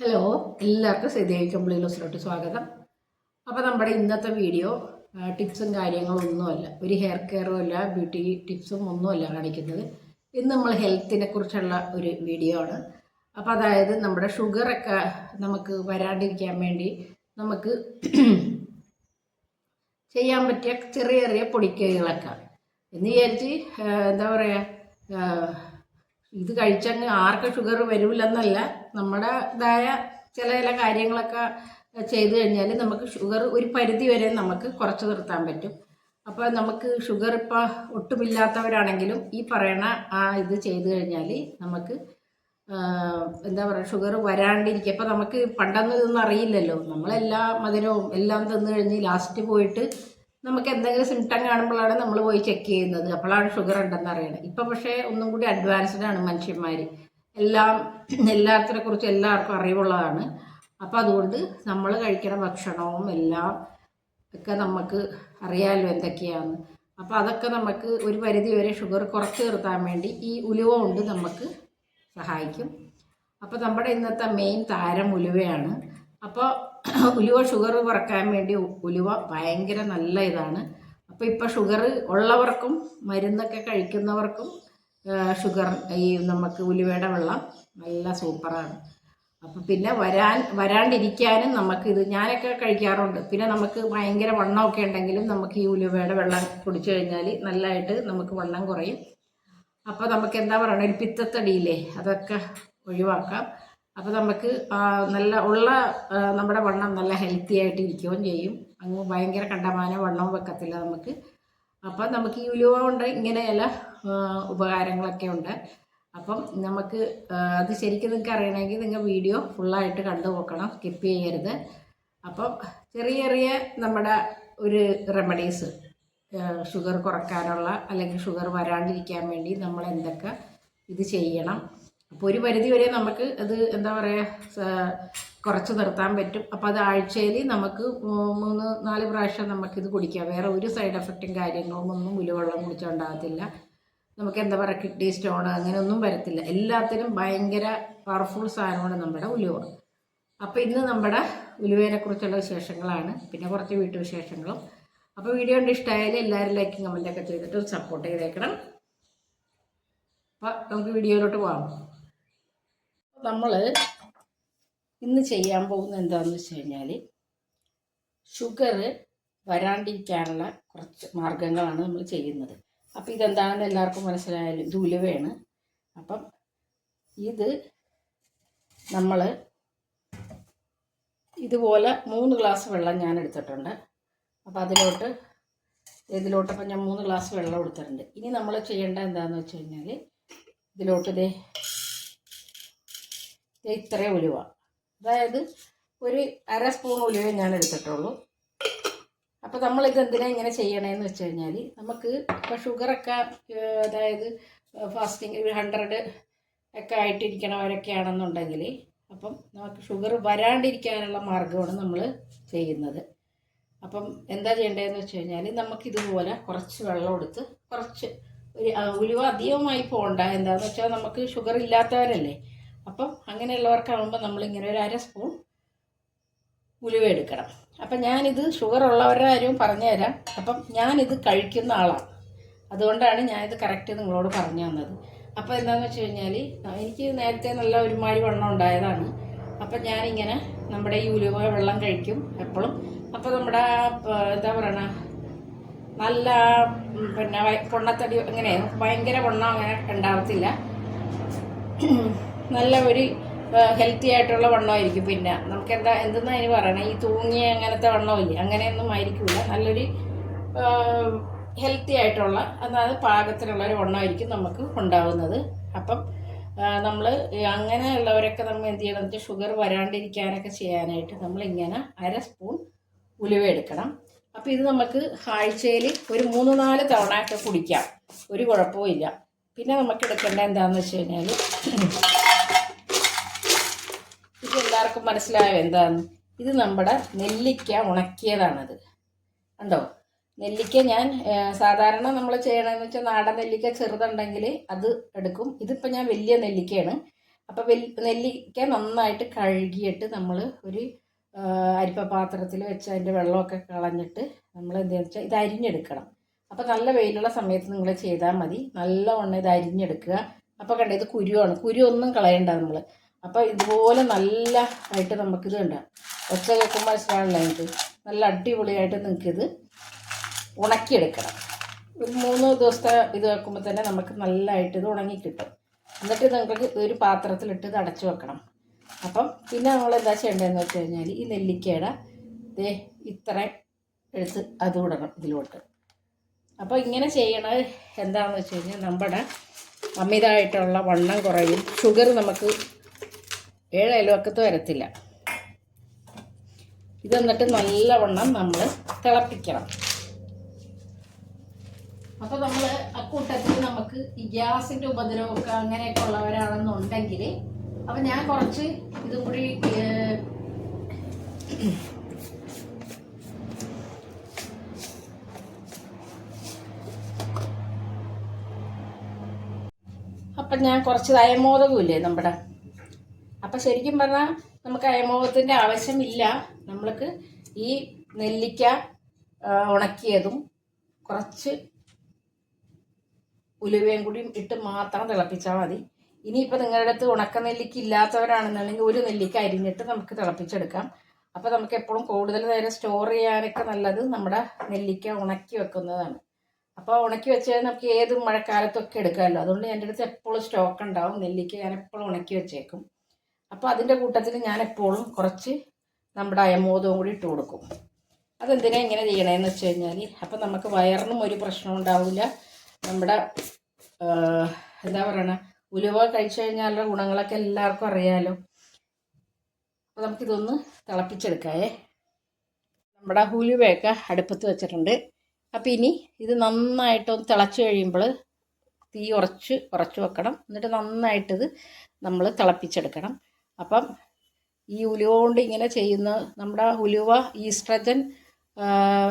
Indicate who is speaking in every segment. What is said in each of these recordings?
Speaker 1: Hello എല്ലാവർക്കും ശ്രീദേവി കമ്പിളിലോസിലോട്ട് സ്വാഗതം. അപ്പോൾ നമ്മുടെ ഇന്നത്തെ വീഡിയോ ടിപ്സും കാര്യങ്ങളും ഒന്നുമല്ല. ഒരു ഹെയർ കെയറും അല്ല ബ്യൂട്ടി ടിപ്സും ഒന്നുമല്ല കാണിക്കുന്നത്. ഇന്ന് നമ്മൾ ഹെൽത്തിനെ കുറിച്ചുള്ള ഒരു വീഡിയോ ആണ്. അപ്പോൾ അതായത് നമ്മുടെ ഷുഗറൊക്കെ നമുക്ക് വരാണ്ടിരിക്കാൻ വേണ്ടി നമുക്ക് ചെയ്യാൻ പറ്റിയ ചെറിയ ചെറിയ പൊടിക്കൈകളൊക്കെ. എന്ന് വിചാരിച്ച് എന്താ പറയുക ഇത് കഴിച്ചങ്ങ് ആർക്കും ഷുഗർ വരില്ലെന്നല്ല നമ്മുടെ ഇതായ ചില ചില കാര്യങ്ങളൊക്കെ ചെയ്തു കഴിഞ്ഞാൽ നമുക്ക് ഷുഗർ ഒരു പരിധി വരെ നമുക്ക് കുറച്ച് നിർത്താൻ പറ്റും. അപ്പോൾ നമുക്ക് ഷുഗർ ഇപ്പോൾ ഒട്ടുമില്ലാത്തവരാണെങ്കിലും ഈ പറയണ ആ ഇത് ചെയ്തു കഴിഞ്ഞാൽ നമുക്ക് എന്താ പറയുക ഷുഗർ വരാണ്ടിരിക്കുക അപ്പോൾ നമുക്ക് പണ്ടൊന്നും ഇതൊന്നും അറിയില്ലല്ലോ. നമ്മളെല്ലാ മധുരവും എല്ലാം തിന്നു കഴിഞ്ഞ് ലാസ്റ്റ് പോയിട്ട് നമുക്ക് എന്തെങ്കിലും സിംറ്റം കാണുമ്പോഴാണ് നമ്മൾ പോയി ചെക്ക് ചെയ്യുന്നത്. അപ്പോഴാണ് ഷുഗർ ഉണ്ടെന്ന് അറിയണത്. ഇപ്പം പക്ഷേ ഒന്നും കൂടി അഡ്വാൻസ്ഡ് ആണ് മനുഷ്യന്മാർ എല്ലാം എല്ലാത്തിനെ കുറിച്ച് എല്ലാവർക്കും അറിവുള്ളതാണ്. അപ്പോൾ അതുകൊണ്ട് നമ്മൾ കഴിക്കുന്ന ഭക്ഷണവും എല്ലാം ഒക്കെ നമുക്ക് അറിയാമല്ലോ എന്തൊക്കെയാണ്. അപ്പോൾ അതൊക്കെ നമുക്ക് ഒരു പരിധി വരെ ഷുഗർ കുറച്ച് നിർത്താൻ വേണ്ടി ഈ ഉലുവ കൊണ്ട് നമുക്ക് സഹായിക്കും. അപ്പോൾ നമ്മുടെ ഇന്നത്തെ മെയിൻ താരം ഉലുവയാണ്. അപ്പോൾ ഉലുവ ഷുഗർ കുറയ്ക്കാൻ വേണ്ടി ഉലുവ ഭയങ്കര നല്ല ഇതാണ്. അപ്പോൾ ഇപ്പോൾ ഷുഗർ ഉള്ളവർക്കും മരുന്നൊക്കെ കഴിക്കുന്നവർക്കും ഷുഗർ ഈ നമുക്ക് ഉലുവയുടെ വെള്ളം നല്ല സൂപ്പറാണ്. അപ്പം പിന്നെ വരാൻ വരാണ്ടിരിക്കാനും ഇത് ഞാനൊക്കെ കഴിക്കാറുണ്ട്. പിന്നെ നമുക്ക് ഭയങ്കര വണ്ണമൊക്കെ ഉണ്ടെങ്കിലും നമുക്ക് ഈ ഉലുവയുടെ വെള്ളം കുടിച്ചു കഴിഞ്ഞാൽ നല്ലതായിട്ട് നമുക്ക് വണ്ണം കുറയും. അപ്പോൾ നമുക്ക് എന്താ പറയുക ഒരു പിത്തത്തടിയില്ലേ അതൊക്കെ ഒഴിവാക്കാം. അപ്പോൾ നമുക്ക് നല്ല ഉള്ള നമ്മുടെ വണ്ണം നല്ല ഹെൽത്തി ആയിട്ട് ഇരിക്കുകയും ചെയ്യും. അങ്ങ് ഭയങ്കര കണ്ടമാനം വണ്ണവും വെക്കത്തില്ല നമുക്ക്. അപ്പം നമുക്ക് ഈ ഉലുവ കൊണ്ട് ഇങ്ങനെയുള്ള ഉപകാരങ്ങളൊക്കെ ഉണ്ട്. അപ്പം നമുക്ക് അത് ശരിക്കും നിങ്ങൾക്ക് അറിയണമെങ്കിൽ നിങ്ങൾ വീഡിയോ ഫുള്ളായിട്ട് കണ്ടു നോക്കണം സ്കിപ്പ് ചെയ്യരുത്. അപ്പം ചെറിയ ചെറിയ നമ്മുടെ ഒരു റെമഡീസ് ഷുഗർ കുറക്കാനുള്ള അല്ലെങ്കിൽ ഷുഗർ വരാണ്ടിരിക്കാൻ വേണ്ടി നമ്മൾ എന്തൊക്കെ ഇത് ചെയ്യണം. അപ്പോൾ ഒരു പരിധി വരെ നമുക്ക് അത് എന്താ പറയുക കുറച്ച് നിർത്താൻ പറ്റും. അപ്പോൾ അത് ആഴ്ചയിൽ നമുക്ക് മൂന്ന് നാല് പ്രാവശ്യം നമുക്കിത് കുടിക്കാം. വേറെ ഒരു സൈഡ് എഫക്റ്റും കാര്യങ്ങളും ഒന്നും ഉലുവെള്ളം കുടിച്ചുണ്ടാകത്തില്ല നമുക്ക് എന്താ പറയുക കിഡ്നി സ്റ്റോൺ അങ്ങനെയൊന്നും വരത്തില്ല. എല്ലാത്തിനും ഭയങ്കര പവർഫുൾ സാധനമാണ് നമ്മുടെ ഉലുവ. അപ്പോൾ ഇന്ന് നമ്മുടെ ഉലുവേനെ കുറിച്ചുള്ള വിശേഷങ്ങളാണ്. പിന്നെ കുറച്ച് വീട്ടു വിശേഷങ്ങളും. അപ്പോൾ വീഡിയോ കണ്ട് ഇഷ്ടമായാലും എല്ലാവരും ലൈക്കും കമന്റൊക്കെ ചെയ്തിട്ട് സപ്പോർട്ട് ചെയ്തേക്കണം. അപ്പോൾ നമുക്ക് വീഡിയോയിലോട്ട് പോകാം നമ്മൾ ഇന്ന് ചെയ്യാൻ പോകുന്ന എന്താണെന്ന് വെച്ച് കഴിഞ്ഞാൽ ഷുഗർ വരാണ്ടിരിക്കാനുള്ള കുറച്ച് മാർഗങ്ങളാണ് നമ്മൾ ചെയ്യുന്നത്. അപ്പോൾ ഇതെന്താണെന്ന് എല്ലാവർക്കും മനസ്സിലായാലും ഇത് അപ്പം ഇത് നമ്മൾ ഇതുപോലെ മൂന്ന് ഗ്ലാസ് വെള്ളം ഞാൻ എടുത്തിട്ടുണ്ട് അപ്പോൾ അതിലോട്ട് ഇതിലോട്ടപ്പം ഞാൻ മൂന്ന് ഗ്ലാസ് വെള്ളം എടുത്തിട്ടുണ്ട് ഇനി നമ്മൾ ചെയ്യേണ്ട എന്താണെന്ന് വെച്ച് കഴിഞ്ഞാൽ ഇതിലോട്ട് ഇതേ ഇത്രയും ഉലുവ. അതായത് ഒരു അര സ്പൂൺ ഉലുവ ഞാൻ എടുത്തിട്ടുള്ളൂ. അപ്പോൾ നമ്മളിത് എന്തിനാ ഇങ്ങനെ ചെയ്യണേന്ന് വെച്ച് കഴിഞ്ഞാൽ നമുക്ക് ഇപ്പോൾ ഷുഗറൊക്കെ അതായത് ഫാസ്റ്റിംഗ് ഒരു ഹൺഡ്രഡ് ഒക്കെ ആയിട്ടിരിക്കണവരൊക്കെ ആണെന്നുണ്ടെങ്കിൽ അപ്പം നമുക്ക് ഷുഗർ വരാണ്ടിരിക്കാനുള്ള മാർഗമാണ് നമ്മൾ ചെയ്യുന്നത്. അപ്പം എന്താ ചെയ്യേണ്ടതെന്ന് വെച്ച് കഴിഞ്ഞാൽ നമുക്കിതുപോലെ കുറച്ച് വെള്ളം എടുത്ത് കുറച്ച് ഒരു ഉലുവ അധികമായി പോകണ്ട എന്താണെന്ന് വെച്ചാൽ നമുക്ക് ഷുഗർ ഇല്ലാത്തവരല്ലേ? അപ്പം അങ്ങനെയുള്ളവർക്കാവുമ്പോൾ നമ്മളിങ്ങനെ ഒരു അര സ്പൂൺ ഉലുവ എടുക്കണം. അപ്പം ഞാനിത് ഷുഗർ ഉള്ളവരുടെ കാര്യവും പറഞ്ഞുതരാം. അപ്പം ഞാനിത് കഴിക്കുന്ന ആളാണ്. അതുകൊണ്ടാണ് ഞാനിത് കറക്റ്റ് നിങ്ങളോട് പറഞ്ഞു തന്നത്. അപ്പോൾ എന്താണെന്ന് വെച്ച് കഴിഞ്ഞാൽ എനിക്ക് നേരത്തെ നല്ല ഒരുമാതിരി വണ്ണം ഉണ്ടായതാണ്. അപ്പം ഞാനിങ്ങനെ നമ്മുടെ ഈ ഉലുവ വെള്ളം കഴിക്കും എപ്പോഴും. അപ്പോൾ നമ്മുടെ എന്താ പറയണ നല്ല പിന്നെ പൊണ്ണത്തടി അങ്ങനെ ഭയങ്കര പൊണ്ണം അങ്ങനെ ഉണ്ടാവത്തില്ല. നല്ല ഒരു ഹെൽത്തി ആയിട്ടുള്ള വണ്ണമായിരിക്കും. പിന്നെ നമുക്ക് എന്താ എന്തെന്നാ അതിന് പറയണേ? ഈ തൂങ്ങിയ അങ്ങനത്തെ വണ്ണമില്ല? അങ്ങനെയൊന്നും ആയിരിക്കില്ല നല്ലൊരു ഹെൽത്തി ആയിട്ടുള്ള അതായത് പാകത്തിനുള്ള ഒരു വണ്ണമായിരിക്കും നമുക്ക് ഉണ്ടാവുന്നത്. അപ്പം നമ്മൾ അങ്ങനെയുള്ളവരൊക്കെ നമ്മൾ എന്ത് ചെയ്യണം? വെച്ചാൽ ഷുഗർ വരാണ്ടിരിക്കാനൊക്കെ ചെയ്യാനായിട്ട് നമ്മളിങ്ങനെ അര സ്പൂൺ ഉലുവ എടുക്കണം. അപ്പോൾ ഇത് നമുക്ക് ആഴ്ചയിൽ ഒരു മൂന്ന് നാല് തവണ ഒക്കെ കുടിക്കാം. ഒരു കുഴപ്പവും ഇല്ല. പിന്നെ നമുക്ക് എടുക്കേണ്ട എന്താണെന്ന് വെച്ച് കഴിഞ്ഞാൽ ഇത് എല്ലാവർക്കും മനസ്സിലായോ എന്താന്ന്? ഇത് നമ്മുടെ നെല്ലിക്ക ഉണക്കിയതാണത്. ഉണ്ടോ നെല്ലിക്ക ഞാൻ സാധാരണ നമ്മൾ ചെയ്യണമെന്ന് വെച്ചാൽ നാടൻ നെല്ലിക്ക ചെറുതുണ്ടെങ്കിൽ അത് എടുക്കും. ഇതിപ്പോൾ ഞാൻ വലിയ നെല്ലിക്കയാണ്. അപ്പോൾ വെൽ നെല്ലിക്ക നന്നായിട്ട് കഴുകിയിട്ട് നമ്മൾ ഒരു അരിപ്പ പാത്രത്തിൽ വെച്ച് അതിന്റെ വെള്ളമൊക്കെ കളഞ്ഞിട്ട് നമ്മൾ എന്താണെന്ന് വെച്ചാൽ ഇത് അരിഞ്ഞെടുക്കണം. അപ്പോൾ നല്ല വെയിലുള്ള സമയത്ത് നിങ്ങൾ ചെയ്താൽ മതി. നല്ലവണ്ണം ഇത് അരിഞ്ഞെടുക്കുക. അപ്പോൾ കണ്ട ഇത് കുരുവാണ്. കുരു ഒന്നും കളയണ്ട നമ്മൾ അപ്പോൾ ഇതുപോലെ നല്ല ആയിട്ട് നമുക്കിത് ഉണ്ടാകും ഒച്ച കേൾക്കുമ്പോൾ മനസ്സിലാണല്ലോ നിങ്ങൾക്ക്. നല്ല അടിപൊളിയായിട്ട് നിങ്ങൾക്കിത് ഉണക്കിയെടുക്കണം. ഒരു മൂന്ന് ദിവസത്തെ ഇത് വെക്കുമ്പോൾ തന്നെ നമുക്ക് നല്ലതായിട്ട് ഇത് ഉണങ്ങി കിട്ടും എന്നിട്ട് നിങ്ങൾക്ക് ഒരു പാത്രത്തിലിട്ട് ഇത് അടച്ചു വെക്കണം. അപ്പം പിന്നെ നമ്മൾ എന്താ ചെയ്യേണ്ടതെന്ന് വെച്ച് കഴിഞ്ഞാൽ ഈ നെല്ലിക്കയുടെ ദേ ഇത്ര എടുത്ത് അത് ഇടണം ഇതിലോട്ട്. അപ്പോൾ ഇങ്ങനെ ചെയ്യണത് എന്താണെന്ന് വെച്ച് കഴിഞ്ഞാൽ നമ്മുടെ അമിതമായിട്ടുള്ള വണ്ണം കുറയും. ഷുഗർ നമുക്ക് ഏഴ് അയൽവക്കത്ത് വരത്തില്ല. ഇത് എന്നിട്ട് നല്ലവണ്ണം നമ്മൾ തിളപ്പിക്കണം. അപ്പോൾ നമ്മൾ അക്കൂട്ടത്തിൽ നമുക്ക് ഈ ഗ്യാസിന്റെ ഉപദ്രവമൊക്കെ അങ്ങനെയൊക്കെ ഉള്ളവരാണെന്നുണ്ടെങ്കിൽ അപ്പം ഞാൻ കുറച്ച് ഇതും കൂടി അപ്പം ഞാൻ കുറച്ച് അയമോദകമില്ലേ നമ്മുടെ? അപ്പം ശരിക്കും പറഞ്ഞാൽ നമുക്ക് അയമോദത്തിന്റെ ആവശ്യമില്ല. നമ്മൾക്ക് ഈ നെല്ലിക്ക ഉണക്കിയതും കുറച്ച് ഉലുവയും കൂടി ഇട്ട് മാത്രം തിളപ്പിച്ചാൽ മതി. ഇനിയിപ്പോൾ നിങ്ങളുടെ അടുത്ത് ഉണക്ക നെല്ലിക്ക ഇല്ലാത്തവരാണെന്നുണ്ടെങ്കിൽ ഒരു നെല്ലിക്ക അരിഞ്ഞിട്ട് നമുക്ക് തിളപ്പിച്ചെടുക്കാം. അപ്പോൾ നമുക്ക് എപ്പോഴും കൂടുതൽ നേരം സ്റ്റോർ ചെയ്യാനൊക്കെ നല്ലത് നമ്മുടെ നെല്ലിക്ക ഉണക്കി വെക്കുന്നതാണ്. അപ്പോൾ ഉണക്കി വെച്ചാൽ നമുക്ക് ഏത് മഴക്കാലത്തൊക്കെ എടുക്കാമല്ലോ? അതുകൊണ്ട് എന്റെ അടുത്ത് എപ്പോഴും സ്റ്റോക്ക് ഉണ്ടാവും. നെല്ലിക്ക ഞാൻ എപ്പോഴും ഉണക്കി വെച്ചേക്കും. അപ്പോൾ അതിന്റെ കൂട്ടത്തിൽ ഞാൻ എപ്പോഴും കുറച്ച് നമ്മുടെ അയമോദവും കൂടി ഇട്ട് കൊടുക്കും. അതെന്തിനാ ഇങ്ങനെ ചെയ്യണേന്ന് വെച്ച് കഴിഞ്ഞാൽ അപ്പം നമുക്ക് വയറിനും ഒരു പ്രശ്നം ഉണ്ടാവില്ല. നമ്മുടെ എന്താ പറയണ? ഉലുവ കഴിച്ചു കഴിഞ്ഞാലുള്ള ഗുണങ്ങളൊക്കെ എല്ലാവർക്കും അറിയാമല്ലോ അപ്പോൾ നമുക്കിതൊന്ന് തിളപ്പിച്ചെടുക്കാവേ. നമ്മുടെ ഉലുവയൊക്കെ അടുപ്പത്ത് വെച്ചിട്ടുണ്ട്. അപ്പോൾ ഇനി ഇത് നന്നായിട്ടൊന്ന് തിളച്ച് കഴിയുമ്പോൾ തീ ഉറച്ച് ഉറച്ച് വെക്കണം. എന്നിട്ട് നന്നായിട്ടിത് നമ്മൾ തിളപ്പിച്ചെടുക്കണം. അപ്പം ഈ ഉലുവ കൊണ്ട് ഇങ്ങനെ ചെയ്യുന്ന നമ്മുടെ ഉലുവ ഈസ്ട്രജൻ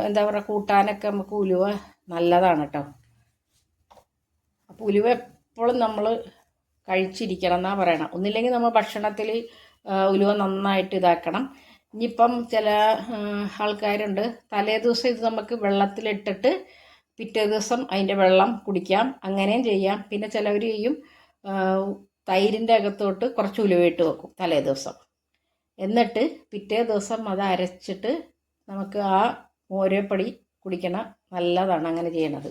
Speaker 1: എന്താ പറയുക കൂട്ടാനൊക്കെ നമുക്ക് ഉലുവ നല്ലതാണ് കേട്ടോ. അപ്പോൾ ഉലുവ എപ്പോഴും നമ്മൾ കഴിച്ചിരിക്കണം എന്നാണ് പറയണം. ഒന്നില്ലെങ്കിൽ നമ്മൾ ഭക്ഷണത്തിൽ ഉലുവ നന്നായിട്ട് ഇതാക്കണം. ഇനിയിപ്പം ചില ആൾക്കാരുണ്ട്. തലേ ദിവസം ഇത് നമുക്ക് വെള്ളത്തിലിട്ടിട്ട് പിറ്റേ ദിവസം അതിന്റെ വെള്ളം കുടിക്കാം. അങ്ങനെയും ചെയ്യാം. പിന്നെ ചിലവർ ചെയ്യും തൈരിന്റെ അകത്തോട്ട് കുറച്ച് ഉലുവയിട്ട് വെക്കും തലേ ദിവസം. എന്നിട്ട് പിറ്റേ ദിവസം അത് അരച്ചിട്ട് നമുക്ക് ആ മോരപ്പൊടി കുടിക്കണം. നല്ലതാണ് അങ്ങനെ ചെയ്യണത്.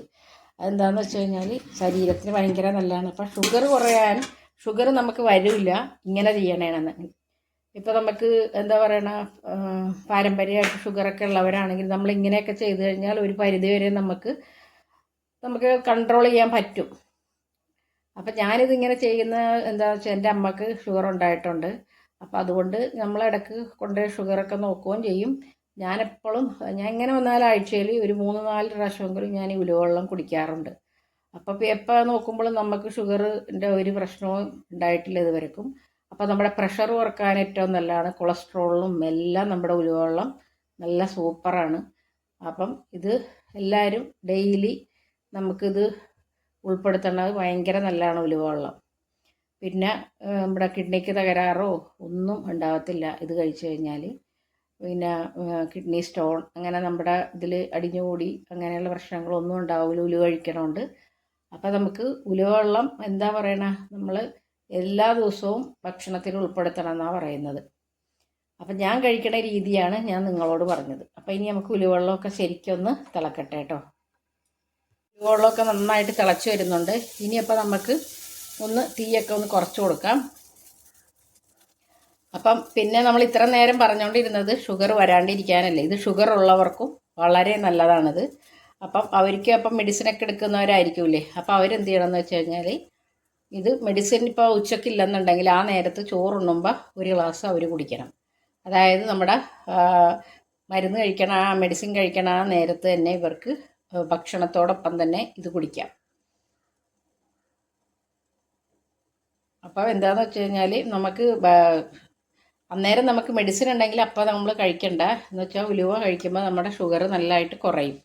Speaker 1: അതെന്താണെന്ന് വെച്ച് കഴിഞ്ഞാൽ ശരീരത്തിന് ഭയങ്കര നല്ലതാണ്. അപ്പം ഷുഗർ കുറയാൻ ഷുഗർ നമുക്ക് വരില്ല. ഇങ്ങനെ ചെയ്യണേണെന്ന്. ഇപ്പോൾ നമുക്ക് എന്താ പറയണ പാരമ്പര്യമായിട്ട് ഷുഗറൊക്കെ ഉള്ളവരാണെങ്കിൽ നമ്മൾ ഇങ്ങനെയൊക്കെ ചെയ്തു കഴിഞ്ഞാൽ ഒരു പരിധി വരെ നമുക്ക് നമുക്ക് കൺട്രോൾ ചെയ്യാൻ പറ്റും. അപ്പം ഞാനിതിങ്ങനെ ചെയ്യുന്ന എന്താ വെച്ചാൽ എന്റെ അമ്മയ്ക്ക് ഷുഗർ ഉണ്ടായിട്ടുണ്ട്. അപ്പോൾ അതുകൊണ്ട് നമ്മളിടക്ക് കൊണ്ട് ഷുഗറൊക്കെ നോക്കുകയും ചെയ്യും. ഞാനെപ്പോഴും ഞാൻ ഇങ്ങനെ വന്നാൽ ആഴ്ചയിൽ ഒരു മൂന്ന് നാല് പ്രാവശ്യമെങ്കിലും ഞാൻ ഉലുവെള്ളം കുടിക്കാറുണ്ട്. അപ്പോൾ എപ്പോൾ നോക്കുമ്പോഴും നമുക്ക് ഷുഗറിന്റെ ഒരു പ്രശ്നവും ഉണ്ടായിട്ടില്ല ഇതുവരെക്കും. അപ്പോൾ നമ്മുടെ പ്രഷർ കുറയ്ക്കാൻ ഏറ്റവും നല്ലതാണ്. കൊളസ്ട്രോളും എല്ലാം നമ്മുടെ ഉലുവെള്ളം നല്ല സൂപ്പറാണ്. അപ്പം ഇത് എല്ലാവരും ഡെയിലി നമുക്കിത് ഉൾപ്പെടുത്തേണ്ടത് ഭയങ്കര നല്ലതാണ് ഉലുവെള്ളം പിന്നെ നമ്മുടെ കിഡ്നിക്ക് തകരാറോ ഒന്നും ഉണ്ടാകത്തില്ല ഇത് കഴിച്ചു കഴിഞ്ഞാൽ പിന്നെ കിഡ്നി സ്റ്റോൺ അങ്ങനെ നമ്മുടെ ഇതിൽ അടിഞ്ഞുകൂടി അങ്ങനെയുള്ള പ്രശ്നങ്ങളൊന്നും ഉണ്ടാവില്ല. ഉലുവ കഴിക്കണോണ്ട്. അപ്പോൾ നമുക്ക് ഉലുവെള്ളം എന്താ പറയണ? നമ്മൾ എല്ലാ ദിവസവും ഭക്ഷണത്തിൽ ഉൾപ്പെടുത്തണം എന്നാണ് പറയുന്നത്. അപ്പം ഞാൻ കഴിക്കണ രീതിയാണ് ഞാൻ നിങ്ങളോട് പറഞ്ഞത്. അപ്പം ഇനി നമുക്ക് ഉലുവെള്ളമൊക്കെ ശരിക്കൊന്ന് തിളക്കട്ടെ കേട്ടോ. ഉലുവെള്ളമൊക്കെ നന്നായിട്ട് തിളച്ച് വരുന്നുണ്ട്. ഇനിയപ്പോൾ നമുക്ക് ഒന്ന് തീയൊക്കെ ഒന്ന് കുറച്ച് കൊടുക്കാം. അപ്പം പിന്നെ നമ്മൾ ഇത്ര നേരം പറഞ്ഞുകൊണ്ടിരുന്നത് ഷുഗർ വരാണ്ടിരിക്കാനല്ലേ. ഇത് ഷുഗർ ഉള്ളവർക്കും വളരെ നല്ലതാണിത്. അപ്പം അവർക്ക് അപ്പം മെഡിസിനൊക്കെ എടുക്കുന്നവരായിരിക്കൂലേ അപ്പം അവരെന്ത് ചെയ്യണമെന്ന് വെച്ച് കഴിഞ്ഞാൽ ഇത് മെഡിസിൻ ഇപ്പോൾ ഉച്ചക്കില്ലെന്നുണ്ടെങ്കിൽ ആ നേരത്ത് ചോറുണ്ണുമ്പോൾ ഒരു ഗ്ലാസ് അവർ കുടിക്കണം. അതായത് നമ്മുടെ മരുന്ന് കഴിക്കണ ആ മെഡിസിൻ കഴിക്കണ ആ നേരത്ത് തന്നെ ഇവർക്ക് ഭക്ഷണത്തോടൊപ്പം തന്നെ ഇത് കുടിക്കാം. അപ്പോൾ എന്താണെന്ന് വെച്ച് കഴിഞ്ഞാൽ നമുക്ക് അന്നേരം നമുക്ക് മെഡിസിൻ ഉണ്ടെങ്കിൽ അപ്പോൾ നമ്മൾ കഴിക്കണ്ട. എന്ന് വെച്ചാൽ ഉലുവ കഴിക്കുമ്പോൾ നമ്മുടെ ഷുഗർ നല്ലതായിട്ട് കുറയും.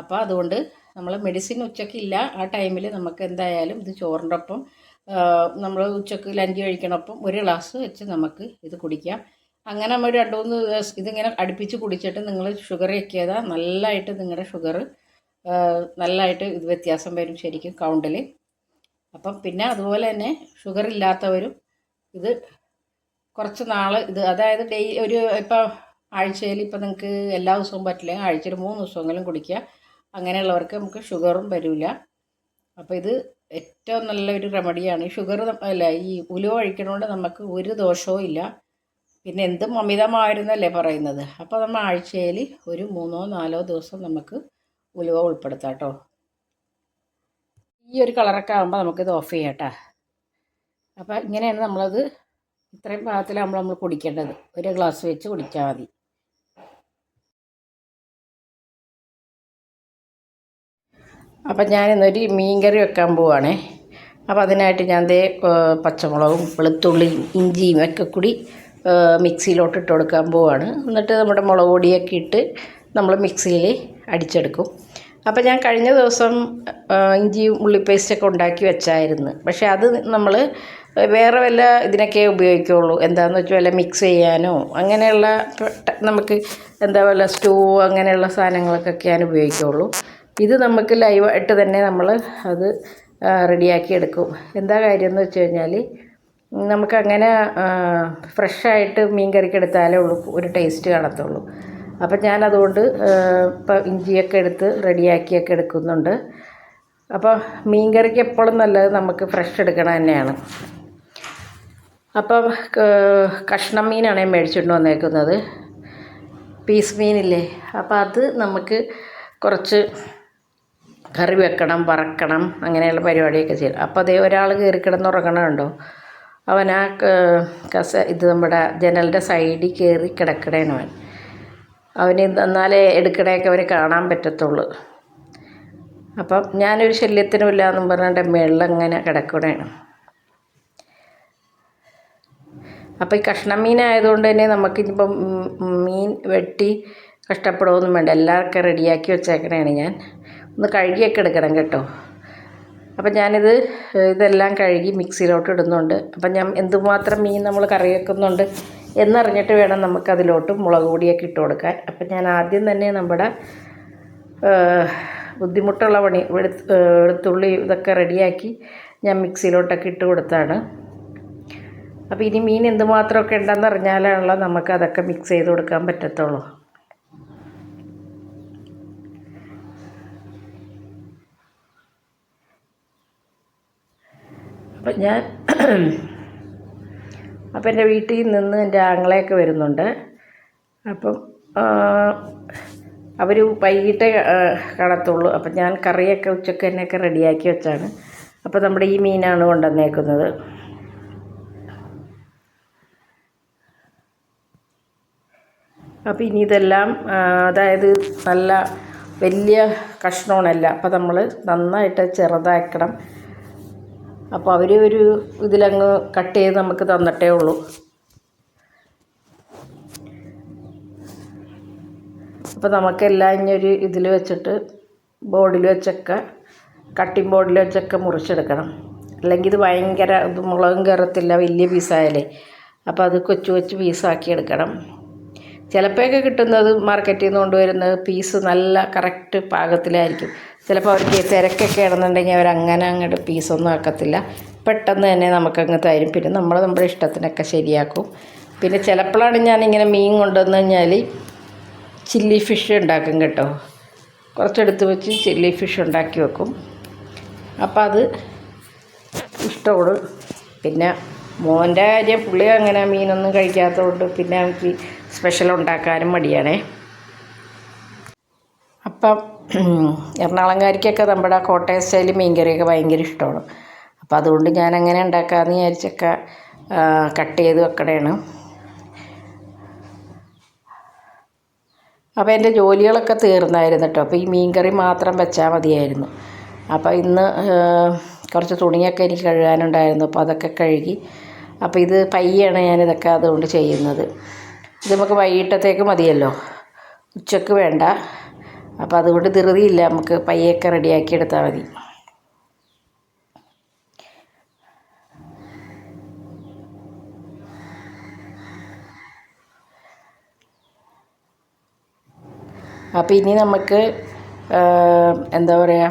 Speaker 1: അപ്പോൾ അതുകൊണ്ട് നമ്മൾ മെഡിസിൻ ഉച്ചയ്ക്കില്ല ആ ടൈമിൽ നമുക്ക് എന്തായാലും ഇത് ചോറിന്റെ ഒപ്പം നമ്മൾ ഉച്ചയ്ക്ക് ലഞ്ച് കഴിക്കണപ്പം ഒരു ഗ്ലാസ് വെച്ച് നമുക്ക് ഇത് കുടിക്കാം. അങ്ങനെ നമ്മൾ രണ്ട് മൂന്ന് ദിവസം ഇതിങ്ങനെ അടുപ്പിച്ച് കുടിച്ചിട്ട് നിങ്ങൾ ഷുഗർ വെക്കിയതാ നല്ലതായിട്ട് നിങ്ങളുടെ ഷുഗർ നല്ലതായിട്ട് ഇത് വ്യത്യാസം വരും ശരിക്കും കൗണ്ടിൽ അപ്പം പിന്നെ അതുപോലെ തന്നെ ഷുഗർ ഇല്ലാത്തവരും ഇത് കുറച്ച് നാൾ ഇത് അതായത് ഡെയ് ഒരു ഇപ്പോൾ ആഴ്ചയിൽ ഇപ്പോൾ നിങ്ങൾക്ക് എല്ലാ ദിവസവും പറ്റില്ലെങ്കിൽ ആഴ്ചയിൽ മൂന്ന് ദിവസമെങ്കിലും കുടിക്കുക. അങ്ങനെയുള്ളവർക്ക് നമുക്ക് ഷുഗറും വരില്ല അപ്പോൾ ഇത് ഏറ്റവും നല്ലൊരു റെമഡിയാണ് ഷുഗർ അല്ല ഈ ഉലുവ കഴിക്കണോണ്ട് നമുക്ക് ഒരു ദോഷവും ഇല്ല. പിന്നെ എന്തും അമിതമായിരുന്നല്ലേ പറയുന്നത്. അപ്പോൾ നമ്മൾ ആഴ്ചയിൽ ഒരു മൂന്നോ നാലോ ദിവസം നമുക്ക് ഉലുവ ഉൾപ്പെടുത്താം കേട്ടോ. ഈ ഒരു കളറൊക്കെ ആകുമ്പോൾ നമുക്കിത് ഓഫ് ചെയ്യാം അപ്പോൾ ഇങ്ങനെയാണ് നമ്മളത് ഇത്രയും പാകത്തിലാകുമ്പോൾ നമ്മൾ കുടിക്കേണ്ടത്. ഒരു ഗ്ലാസ് വെച്ച് കുടിച്ചാൽ മതി. അപ്പം ഞാനിന്നൊരു മീൻ കറി വെക്കാൻ പോവാണേ. അപ്പോൾ അതിനായിട്ട് ഞാൻ ദേ പച്ചമുളകും വെളുത്തുള്ളിയും ഇഞ്ചിയും ഒക്കെ കൂടി മിക്സിയിലോട്ട് ഇട്ട് കൊടുക്കാൻ പോവാണ്. എന്നിട്ട് നമ്മുടെ മുളക് പൊടിയൊക്കെ ഇട്ട് നമ്മൾ മിക്സിയിൽ അടിച്ചെടുക്കും. അപ്പോൾ ഞാൻ കഴിഞ്ഞ ദിവസം ഇഞ്ചിയും ഉള്ളി പേസ്റ്റൊക്കെ ഉണ്ടാക്കി വെച്ചായിരുന്നു. പക്ഷേ അത് നമ്മൾ വേറെ വല്ല ഇതിനൊക്കെ ഉപയോഗിക്കുകയുള്ളൂ എന്താണെന്ന് വെച്ചാൽ വല്ല മിക്സ് ചെയ്യാനോ അങ്ങനെയുള്ള നമുക്ക് എന്താ വല്ല സ്റ്റൂ അങ്ങനെയുള്ള സാധനങ്ങൾക്കൊക്കെയാണ് ഉപയോഗിക്കുകയുള്ളൂ ഇത് നമുക്ക് ലൈവായിട്ട് തന്നെ നമ്മൾ അത് റെഡിയാക്കി എടുക്കും. എന്താ കാര്യം എന്ന് വെച്ച് കഴിഞ്ഞാൽ നമുക്കങ്ങനെ ഫ്രഷായിട്ട് മീൻ കറിക്ക് എടുത്താലേ ഉള്ളൂ ഒരു ടേസ്റ്റ് കാണത്തുള്ളൂ. അപ്പം ഞാനതുകൊണ്ട് ഇപ്പം ഇഞ്ചിയൊക്കെ എടുത്ത് റെഡിയാക്കിയൊക്കെ എടുക്കുന്നുണ്ട്. അപ്പോൾ മീൻ കറിക്ക് എപ്പോഴും നല്ലത് നമുക്ക് ഫ്രഷ് എടുക്കണം തന്നെയാണ്. അപ്പം കഷ്ണം മീനാണ് ഞാൻ മേടിച്ചിട്ട് വന്നേക്കുന്നത്. പീസ് മീനില്ലേ? അപ്പോൾ അത് നമുക്ക് കുറച്ച് കറി വെക്കണം വറക്കണം അങ്ങനെയുള്ള പരിപാടിയൊക്കെ ചെയ്യണം അപ്പോൾ അതേ ഒരാൾ കയറി കിടന്ന് ഉറങ്ങണമുണ്ടോ അവൻ ആ കസ ഇത് നമ്മുടെ ജനലിന്റെ സൈഡിൽ കയറി കിടക്കണേന് അവൻ. അവന് എന്നാലേ എടുക്കണേക്കെ അവന് കാണാൻ പറ്റത്തുള്ളൂ. അപ്പം ഞാനൊരു ശല്യത്തിനും എന്നും പറഞ്ഞിട്ട് മേളിലങ്ങനെ കിടക്കണേണ്. അപ്പോൾ ഈ കഷ്ണം മീനായതുകൊണ്ട് തന്നെ നമുക്കിപ്പം മീൻ വെട്ടി കഷ്ടപ്പെടുകയൊന്നും വേണ്ട. എല്ലാവർക്കും റെഡിയാക്കി വെച്ചേക്കണേണ് ഞാൻ. ഒന്ന് കഴുകിയൊക്കെ എടുക്കണം കേട്ടോ. അപ്പം ഞാനിത് ഇതെല്ലാം കഴുകി മിക്സിയിലോട്ട് ഇടുന്നുണ്ട്. അപ്പം ഞാൻ എന്തുമാത്രം മീൻ നമ്മൾ കറി വെക്കുന്നുണ്ട് എന്നറിഞ്ഞിട്ട് വേണം നമുക്കതിലോട്ട് മുളക് പൊടിയൊക്കെ ഇട്ട് കൊടുക്കാൻ. അപ്പം ഞാൻ ആദ്യം തന്നെ നമ്മുടെ ബുദ്ധിമുട്ടുള്ള പണി വെളുത്തുള്ളി ഇതൊക്കെ റെഡിയാക്കി ഞാൻ മിക്സിയിലോട്ടൊക്കെ ഇട്ട് കൊടുത്താണ്. അപ്പോൾ ഇനി മീൻ എന്തുമാത്രമൊക്കെ ഉണ്ടെന്ന് അറിഞ്ഞാലാണല്ലോ നമുക്കതൊക്കെ മിക്സ് ചെയ്ത് കൊടുക്കാൻ പറ്റത്തുള്ളൂ. അപ്പം ഞാൻ അപ്പം എന്റെ വീട്ടിൽ നിന്ന് എന്റെ ആങ്ങളെയൊക്കെ വരുന്നുണ്ട്. അപ്പം അവർ വൈകിട്ടേ കാണത്തുള്ളൂ. അപ്പം ഞാൻ കറിയൊക്കെ ഉച്ചയ്ക്ക് തന്നെയൊക്കെ റെഡിയാക്കി വെച്ചാണ്. അപ്പോൾ നമ്മുടെ ഈ മീനാണ് കൊണ്ടുവന്നേക്കുന്നത്. അപ്പോൾ ഇനി ഇതെല്ലാം അതായത് നല്ല വലിയ കഷ്ണമാണല്ല അപ്പോൾ നമ്മൾ നന്നായിട്ട് ചെറുതാക്കണം. അപ്പോൾ അവർ ഒരു ഇതിലങ്ങ് കട്ട് ചെയ്ത് നമുക്ക് തന്നിട്ടേ ഉള്ളൂ. അപ്പോൾ നമുക്കെല്ലാം ഇനിയൊരു ഇതിൽ വെച്ചിട്ട് ബോർഡിൽ വെച്ചൊക്കെ കട്ടിംഗ് ബോർഡിൽ വെച്ചൊക്കെ മുറിച്ചെടുക്കണം. അല്ലെങ്കിൽ ഇത് ഭയങ്കര ഇത് മുളകും കയറത്തില്ല വലിയ പീസായാലേ അപ്പോൾ അത് കൊച്ചു കൊച്ചു പീസാക്കി എടുക്കണം. ചിലപ്പോഴൊക്കെ കിട്ടുന്നത് മാർക്കറ്റിൽ നിന്ന് കൊണ്ടുവരുന്നത് പീസ് നല്ല കറക്റ്റ് പാകത്തിലായിരിക്കും. ചിലപ്പോൾ അവർക്ക് തിരക്കൊക്കെ ഇടുന്നുണ്ടെങ്കിൽ അവർ അങ്ങനെ അങ്ങോട്ട് പീസൊന്നും ആക്കത്തില്ല. പെട്ടെന്ന് തന്നെ നമുക്കങ്ങ് തരും. പിന്നെ നമ്മൾ നമ്മുടെ ഇഷ്ടത്തിനൊക്കെ ശരിയാക്കും. പിന്നെ ചിലപ്പോഴാണ് ഞാനിങ്ങനെ മീൻ കൊണ്ടുവന്നു കഴിഞ്ഞാൽ ചില്ലി ഫിഷ് ഉണ്ടാക്കും കേട്ടോ. കുറച്ചെടുത്ത് വെച്ച് ചില്ലി ഫിഷ് ഉണ്ടാക്കി വെക്കും. അപ്പം അത് ഇഷ്ടമാണ്. പിന്നെ മോന്റെ കാര്യം പുള്ളി അങ്ങനെ മീനൊന്നും കഴിക്കാത്തതുകൊണ്ട് പിന്നെ എനിക്ക് സ്പെഷ്യൽ ഉണ്ടാക്കാനും മടിയാണേ. അപ്പം എറണാകുളംകാരിക്കൊക്കെ നമ്മുടെ കോട്ടയം സ്റ്റൈൽ മീൻകറിയൊക്കെ ഭയങ്കര ഇഷ്ടമാണ്. അപ്പോൾ അതുകൊണ്ട് ഞാൻ അങ്ങനെ ഉണ്ടാക്കാമെന്ന് വിചാരിച്ചൊക്കെ കട്ട് ചെയ്ത് വെക്കണേണ്. അപ്പോൾ എന്റെ ജോലികളൊക്കെ തീർന്നായിരുന്നു കേട്ടോ അപ്പോൾ ഈ മീൻകറി മാത്രം വെച്ചാൽ മതിയായിരുന്നു. അപ്പോൾ ഇന്ന് കുറച്ച് തുണിയൊക്കെ എനിക്ക് കഴുകാനുണ്ടായിരുന്നു. അപ്പോൾ അതൊക്കെ കഴുകി അപ്പോൾ ഇത് പയ്യാണ് ഞാനിതൊക്കെ അതുകൊണ്ട് ചെയ്യുന്നത്. ഇത് നമുക്ക് വൈകിട്ടത്തേക്ക് മതിയല്ലോ. ഉച്ചയ്ക്ക് വേണ്ട. അപ്പോൾ അതുകൊണ്ട് ധൃതിയില്ല. നമുക്ക് പയ്യൊക്കെ റെഡിയാക്കി എടുത്താൽ മതി. അപ്പോൾ ഇനി നമുക്ക് എന്താ പറയുക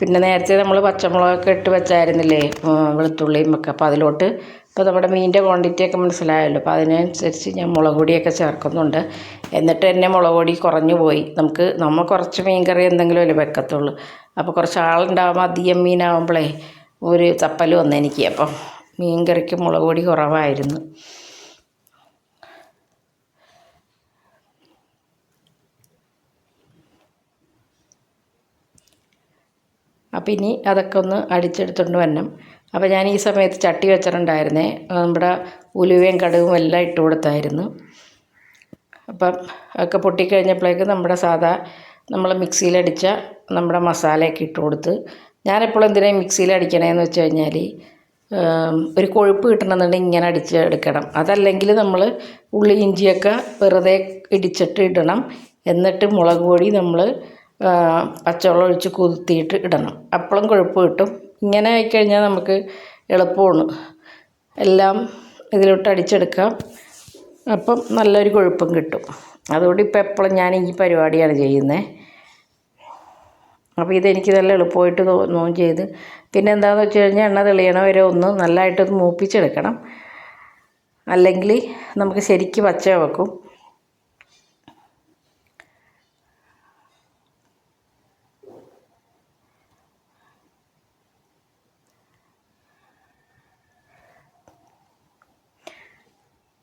Speaker 1: പിന്നെ നേരത്തെ നമ്മൾ പച്ചമുളകൊക്കെ ഇട്ട് വെച്ചായിരുന്നില്ലേ വെളുത്തുള്ളിയും ഒക്കെ. അപ്പോൾ അതിലോട്ട് ഇപ്പോൾ നമ്മുടെ മീനിന്റെ ക്വാണ്ടിറ്റി ഒക്കെ മനസ്സിലായല്ലോ. അപ്പോൾ അതിനനുസരിച്ച് ഞാൻ മുളക് പൊടിയൊക്കെ ചേർക്കുന്നുണ്ട്. എന്നിട്ട് തന്നെ മുളക് പൊടി കുറഞ്ഞു പോയി. നമുക്ക് നമ്മൾ കുറച്ച് മീൻ കറി എന്തെങ്കിലും അല്ലേ വെക്കത്തുള്ളൂ. അപ്പോൾ കുറച്ച് ആളുണ്ടാകുമ്പോൾ അധികം മീനാകുമ്പോഴേ ഒരു ചപ്പൽ വന്നെനിക്ക്. അപ്പം മീൻ കറിക്ക് മുളക് പൊടി കുറവായിരുന്നു. അപ്പം ഇനി അതൊക്കെ ഒന്ന് അടിച്ചെടുത്തുകൊണ്ട് വരണം. അപ്പോൾ ഞാൻ ഈ സമയത്ത് ചട്ടി വെച്ചിട്ടുണ്ടായിരുന്നേ. നമ്മുടെ ഉലുവയും കടുകും എല്ലാം ഇട്ട് കൊടുത്തായിരുന്നു. അപ്പം ഒക്കെ പൊട്ടിക്കഴിഞ്ഞപ്പോഴേക്ക് നമ്മുടെ സാധാ നമ്മൾ മിക്സിയിലടിച്ച നമ്മുടെ മസാലയൊക്കെ ഇട്ട് കൊടുത്ത് ഞാനെപ്പോഴും എന്തിനാ മിക്സിയിൽ അടിക്കണേന്ന് വെച്ച് കഴിഞ്ഞാൽ ഒരു കൊഴുപ്പ് കിട്ടണമെന്നുണ്ടെങ്കിൽ ഇങ്ങനെ അടിച്ചെടുക്കണം അതല്ലെങ്കിൽ നമ്മൾ ഉള്ളി ഇഞ്ചിയൊക്കെ വെറുതെ ഇടിച്ചിട്ട് ഇടണം. എന്നിട്ട് മുളക് പൊടി നമ്മൾ പച്ചവെള്ളം ഒഴിച്ച് കുതിർത്തിയിട്ട് ഇടണം. അപ്പോഴും കൊഴുപ്പ് കിട്ടും. ഇങ്ങനെ ആയിക്കഴിഞ്ഞാൽ നമുക്ക് എളുപ്പമാണ്. എല്ലാം ഇതിലോട്ട് അടിച്ചെടുക്കാം. അപ്പം നല്ലൊരു കൊഴുപ്പും കിട്ടും. അതുകൊണ്ട് ഇപ്പോൾ എപ്പോഴും ഞാൻ ഈ പരിപാടിയാണ് ചെയ്യുന്നത് അപ്പോൾ ഇതെനിക്ക് നല്ല എളുപ്പമായിട്ട് തോന്നുകയും ചെയ്ത് പിന്നെ എന്താണെന്ന് വെച്ച് കഴിഞ്ഞാൽ എണ്ണ തെളിയണ വരെ ഒന്ന് നല്ലതായിട്ടൊന്ന് മൂപ്പിച്ചെടുക്കണം. അല്ലെങ്കിൽ നമുക്ക് ശരിക്ക് പച്ച വെക്കും.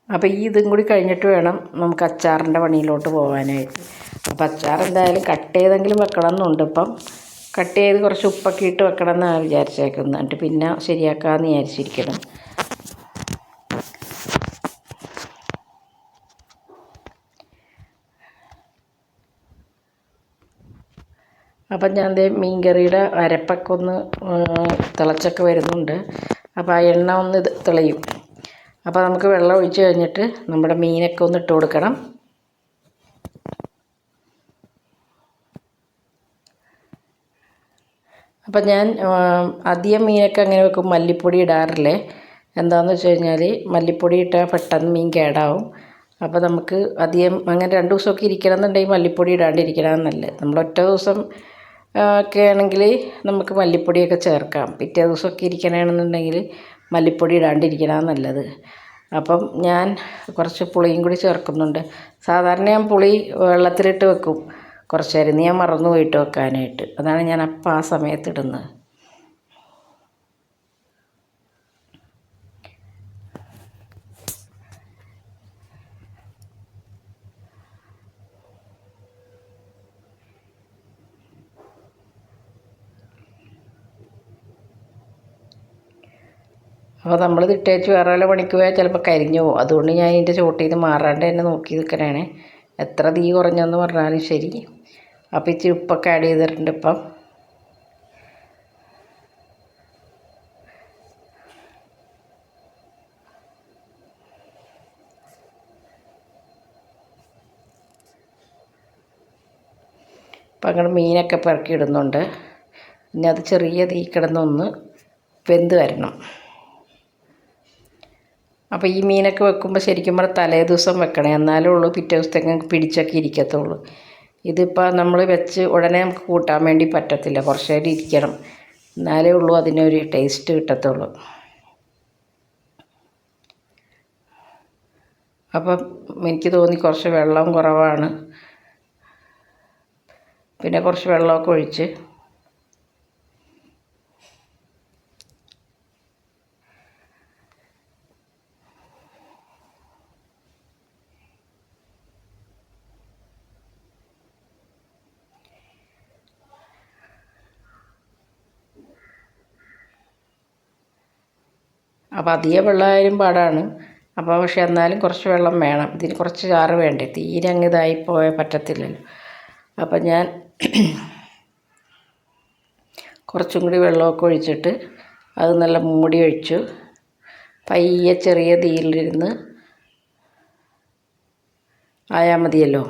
Speaker 1: അപ്പോൾ ഈ ഇതും കൂടി കഴിഞ്ഞിട്ട് വേണം നമുക്ക് അച്ചാറിന്റെ പണിയിലോട്ട് പോകാനായിട്ട് അപ്പോൾ അച്ചാർ എന്തായാലും കട്ട് ചെയ്തെങ്കിലും വെക്കണം എന്നുണ്ട് ഇപ്പം കട്ട് ചെയ്ത് കുറച്ച് ഉപ്പൊക്കെ ഇട്ട് വെക്കണം എന്നാണ് വിചാരിച്ചേക്കുന്നത്. എന്നിട്ട് പിന്നെ ശരിയാക്കാമെന്ന് വിചാരിച്ചിരിക്കണം അപ്പം ഞാൻ ദേ മീൻ കറിയുടെ അരപ്പൊക്കെ ഒന്ന് തിളച്ചൊക്കെ വരുന്നുണ്ട്. അപ്പോൾ ആ എണ്ണ ഒന്ന് ഇത് തെളിയും. അപ്പോൾ നമുക്ക് വെള്ളം ഒഴിച്ച് കഴിഞ്ഞിട്ട് നമ്മുടെ മീനൊക്കെ ഒന്ന് ഇട്ട് കൊടുക്കണം. അപ്പം ഞാൻ അധികം മീനൊക്കെ അങ്ങനെ വെക്കും. മല്ലിപ്പൊടി ഇടാറില്ലേ? എന്താണെന്ന് വെച്ച് കഴിഞ്ഞാൽ മല്ലിപ്പൊടി ഇട്ടാൽ പെട്ടെന്ന് മീൻ കേടാവും. അപ്പോൾ നമുക്ക് അധികം അങ്ങനെ രണ്ട് ദിവസമൊക്കെ ഇരിക്കണം എന്നുണ്ടെങ്കിൽ മല്ലിപ്പൊടി ഇടാണ്ടിരിക്കണം നല്ലത്. നമ്മൾ ഒറ്റ ദിവസം ഒക്കെ ആണെങ്കിൽ നമുക്ക് മല്ലിപ്പൊടിയൊക്കെ ചേർക്കാം. പിറ്റേ ദിവസമൊക്കെ ഇരിക്കണമെന്നുണ്ടെങ്കിൽ മല്ലിപ്പൊടി ഇടാണ്ടിരിക്കണതാണ് നല്ലത്. അപ്പം ഞാൻ കുറച്ച് പുളിയും കൂടി ചേർക്കുന്നുണ്ട്. സാധാരണ ഞാൻ പുളി വെള്ളത്തിലിട്ട് വെക്കും. കുറച്ച് നേരം ഞാൻ മറന്നു പോയിട്ട് വെക്കാനായിട്ട്. അതാണ് ഞാൻ അപ്പം ആ സമയത്ത് ഇടുന്നത്. അപ്പോൾ നമ്മൾ തിട്ടേച്ച് വേറെ വല്ല പണിക്ക് പോയാൽ ചിലപ്പോൾ കരിഞ്ഞു പോകും. അതുകൊണ്ട് ഞാൻ ഇതിന്റെ ചോട്ടിൽ നിന്ന് മാറാണ്ട് തന്നെ നോക്കി നിൽക്കണേ എത്ര തീ കുറഞ്ഞെന്ന് പറഞ്ഞാലും ശരി. അപ്പോൾ ഇച്ചിരി ഉപ്പൊക്കെ ആഡ് ചെയ്തിട്ടുണ്ട് ഇപ്പം. അപ്പം അങ്ങനെ മീനൊക്കെ പെറുക്കി ഇടുന്നുണ്ട്. ഇനി അത് ചെറിയ തീ കിടന്നൊന്ന് വെന്ത് വരണം. അപ്പോൾ ഈ മീനൊക്കെ വെക്കുമ്പോൾ ശരിക്കും പറഞ്ഞാൽ തലേ ദിവസം വെക്കണേ. എന്നാലേ ഉള്ളൂ പിറ്റേ ദിവസത്തേക്ക് പിടിച്ചൊക്കെ ഇരിക്കത്തുള്ളൂ. ഇതിപ്പോൾ നമ്മൾ വെച്ച് ഉടനെ നമുക്ക് കൂട്ടാൻ വേണ്ടി പറ്റത്തില്ല. കുറച്ച് നേരം ഇരിക്കണം. എന്നാലേ ഉള്ളൂ അതിനൊരു ടേസ്റ്റ് കിട്ടത്തുള്ളൂ. അപ്പം എനിക്ക് തോന്നി കുറച്ച് വെള്ളം കുറവാണ്. പിന്നെ കുറച്ച് വെള്ളമൊക്കെ ഒഴിച്ച് അപ്പോൾ അധികം വെള്ളമായാലും പാടാണ്. അപ്പോൾ പക്ഷെ എന്നാലും കുറച്ച് വെള്ളം വേണം. ഇതിന് കുറച്ച് ചാറ് വേണ്ടേ? തീരെ അങ്ങ് ഇതായി പോയാൽ പറ്റത്തില്ലല്ലോ. അപ്പം ഞാൻ കുറച്ചും കൂടി വെള്ളമൊക്കെ ഒഴിച്ചിട്ട് അത് നല്ല മൂടി ഒഴിച്ചു. പയ്യെ ചെറിയ തീയിലിരുന്ന് ആയാൽ മതിയല്ലോ.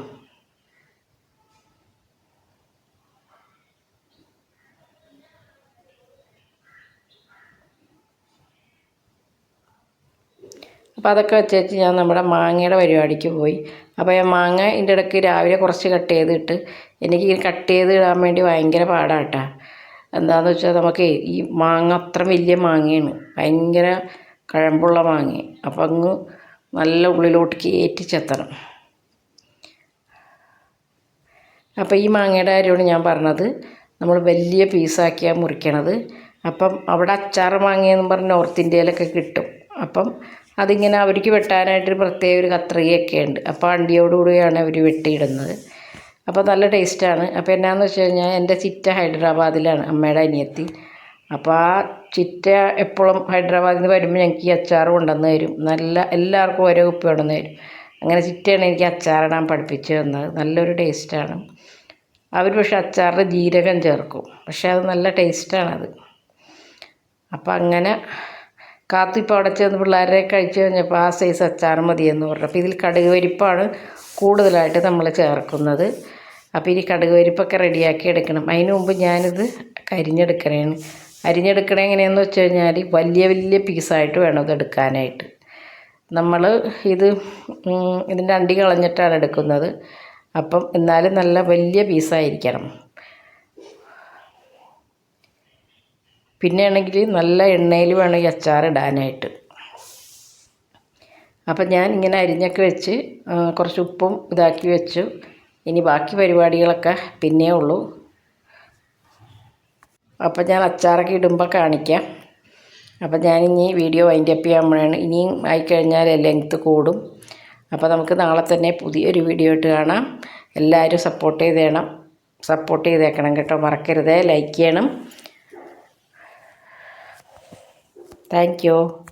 Speaker 1: അപ്പോൾ അതൊക്കെ വെച്ചേച്ച് ഞാൻ നമ്മുടെ മാങ്ങയുടെ പരിപാടിക്ക് പോയി. അപ്പോൾ ഞാൻ മാങ്ങ ഇതിന്റെ ഇടയ്ക്ക് രാവിലെ കുറച്ച് കട്ട് ചെയ്തിട്ട് എനിക്ക് കട്ട് ചെയ്ത് ഇടാൻ വേണ്ടി ഭയങ്കര പാടാട്ടാ. എന്താണെന്ന് വെച്ചാൽ നമുക്ക് ഈ മാങ്ങ അത്ര വലിയ മാങ്ങയാണ്. ഭയങ്കര കഴമ്പുള്ള മാങ്ങ. അപ്പം അങ്ങ് നല്ല ഉള്ളിലോട്ട് കയറ്റിച്ചെത്തണം അപ്പോൾ ഈ മാങ്ങയുടെ കാര്യമാണ് ഞാൻ പറഞ്ഞത്. നമ്മൾ വലിയ പീസാക്കിയാണ് മുറിക്കണത്. അപ്പം അവിടെ അച്ചാർ മാങ്ങയെന്ന് പറഞ്ഞ് നോർത്ത് ഇന്ത്യയിലൊക്കെ കിട്ടും. അപ്പം അതിങ്ങനെ അവർക്ക് വെട്ടാനായിട്ടൊരു പ്രത്യേക ഒരു കത്രികയൊക്കെ ഉണ്ട്. അപ്പോൾ അണ്ടിയോടുകൂടിയാണ് അവർ വെട്ടിയിടുന്നത്. അപ്പോൾ നല്ല ടേസ്റ്റാണ്. അപ്പോൾ എന്നാന്ന് വെച്ച് കഴിഞ്ഞാൽ എന്റെ ചിറ്റ ഹൈദരാബാദിലാണ് അമ്മയുടെ അനിയത്തി. അപ്പോൾ ആ ചിറ്റ എപ്പോഴും ഹൈദരാബാദിൽ നിന്ന് വരുമ്പോൾ ഞങ്ങൾക്ക് ഈ അച്ചാർ കൊണ്ടുവന്ന് തരും. നല്ല എല്ലാവർക്കും ഓരോ കുപ്പി കൊണ്ടുവന്ന് തരും. അങ്ങനെ ചിറ്റയാണ് എനിക്ക് അച്ചാറിടാൻ പഠിപ്പിച്ചു തന്നത്. നല്ലൊരു ടേസ്റ്റാണ്. അവർ പക്ഷേ അച്ചാറിൽ ജീരകം ചേർക്കും. പക്ഷേ അത് നല്ല ടേസ്റ്റാണത്. അപ്പം അങ്ങനെ കാത്തു ഇപ്പോൾ അവിടെ ചെന്ന് പിള്ളേരെ കഴിച്ചു കഴിഞ്ഞപ്പോൾ ആ സൈസ് അച്ചാർ മതിയെന്ന് പറഞ്ഞു. അപ്പോൾ ഇതിൽ കടുക് പരിപ്പാണ് കൂടുതലായിട്ട് നമ്മൾ ചേർക്കുന്നത്. അപ്പോൾ ഇനി കടുക് പരിപ്പൊക്കെ റെഡിയാക്കി എടുക്കണം. അതിന് മുമ്പ് ഞാനിത് കരിഞ്ഞെടുക്കണേണ്. അരിഞ്ഞെടുക്കണേ എങ്ങനെയാണെന്ന് വെച്ച് കഴിഞ്ഞാൽ വലിയ വലിയ പീസായിട്ട് വേണം ഇത് എടുക്കാനായിട്ട്. നമ്മൾ ഇത് ഇതിന്റെ അണ്ടി കളഞ്ഞിട്ടാണ് എടുക്കുന്നത്. അപ്പം എന്നാലും നല്ല വലിയ പീസായിരിക്കണം പിന്നെ ആണെങ്കിൽ നല്ല എണ്ണയിൽ വേണം ഈ അച്ചാർ ഇടാനായിട്ട് അപ്പം ഞാൻ ഇങ്ങനെ അരിഞ്ഞൊക്കെ വെച്ച് കുറച്ച് ഉപ്പും ഇതാക്കി വെച്ചു. ഇനി ബാക്കി പരിപാടികളൊക്കെ പിന്നേ ഉള്ളൂ. അപ്പം ഞാൻ അച്ചാറൊക്കെ ഇടുമ്പോൾ കാണിക്കാം. അപ്പം ഞാനിനി വീഡിയോ വൈൻഡ് അപ്പ് ചെയ്യാൻ ഇനിയും ആയിക്കഴിഞ്ഞാൽ ലെങ്ത്ത് കൂടും. അപ്പോൾ നമുക്ക് നാളെ തന്നെ പുതിയൊരു വീഡിയോ ഇട്ട് കാണാം. എല്ലാവരും സപ്പോർട്ട് ചെയ്തേണം. സപ്പോർട്ട് ചെയ്തേക്കണം കേട്ടോ. മറക്കരുതേ. ലൈക്ക് ചെയ്യണം. Thank you.